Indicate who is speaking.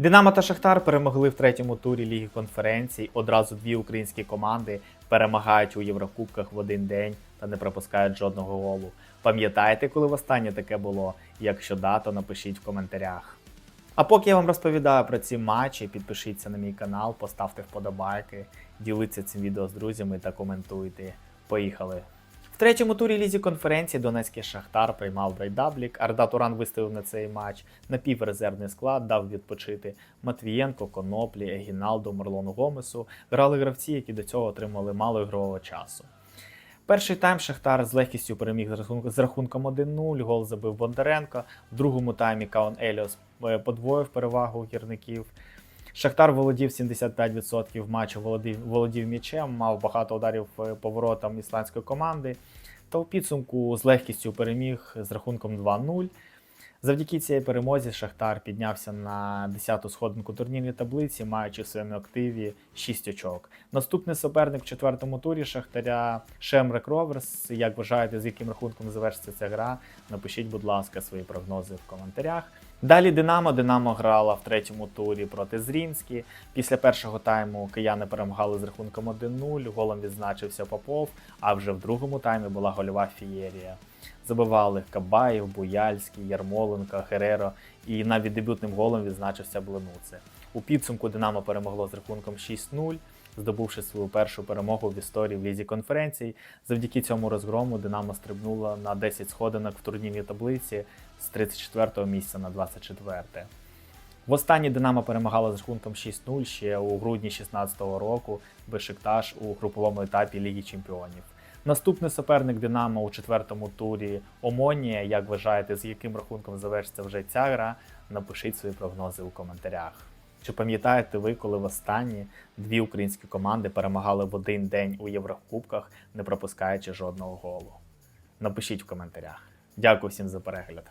Speaker 1: Динамо та Шахтар перемогли в третьому турі Ліги конференцій. Одразу дві українські команди перемагають у Єврокубках в один день та не пропускають жодного голу. Пам'ятаєте, коли востаннє таке було? Якщо да, то напишіть в коментарях. А поки я вам розповідаю про ці матчі, підпишіться на мій канал, поставте вподобайки, діліться цим відео з друзями та коментуйте. Поїхали! Третьому турі лізі конференції Донецький Шахтар приймав Брейдаблік. Арда Туран виставив на цей матч напіврезервний склад, дав відпочити Матвієнко, Коноплі, Егіналду, Марлону Гомесу. Грали гравці, які до цього отримали мало ігрового часу. Перший тайм Шахтар з легкістю переміг з рахунком, з рахунком 1-0. Гол забив Бондаренко. В другому таймі Каон Еліос е, подвоїв перевагу гірників. Шахтар володів 75% матчу, володів, володів м'ячем, мав багато ударів по воротам ісландської команди. Та у підсумку з легкістю переміг з рахунком 2-0. Завдяки цій перемозі Шахтар піднявся на 10-ту сходинку турнірної таблиці, маючи в своєму активі 6 очок. Наступний суперник в четвертому турі Шахтаря Шемрек Роверс. Як вважаєте, з яким рахунком завершиться ця гра? Напишіть, будь ласка, свої прогнози в коментарях. Далі Динамо. Динамо грала в третьому турі проти Зрінські. Після першого тайму кияни перемагали з рахунком 1-0. Голом відзначився Попов. А вже в другому таймі була гольова фієрія. Забивали Кабаєв, Буяльський, Ярмоленко, Хереро. І навіть дебютним голом відзначився Бленуце. У підсумку Динамо перемогло з рахунком 6-0, здобувши свою першу перемогу в історії в лізі конференцій. Завдяки цьому розгрому Динамо стрибнуло на 10 сходинок в турнірній таблиці з 34 місця на 24. Востаннє Динамо перемагала з рахунком 6-0 ще у грудні 2016 року Бешикташ у груповому етапі Ліги Чемпіонів. Наступний суперник Динамо у четвертому турі Омонія. Як вважаєте, з яким рахунком завершиться вже ця гра? Напишіть свої прогнози у коментарях. Чи пам'ятаєте ви, коли востаннє дві українські команди перемагали в один день у Єврокубках, не пропускаючи жодного голу? Напишіть в коментарях. Дякую всім за перегляд.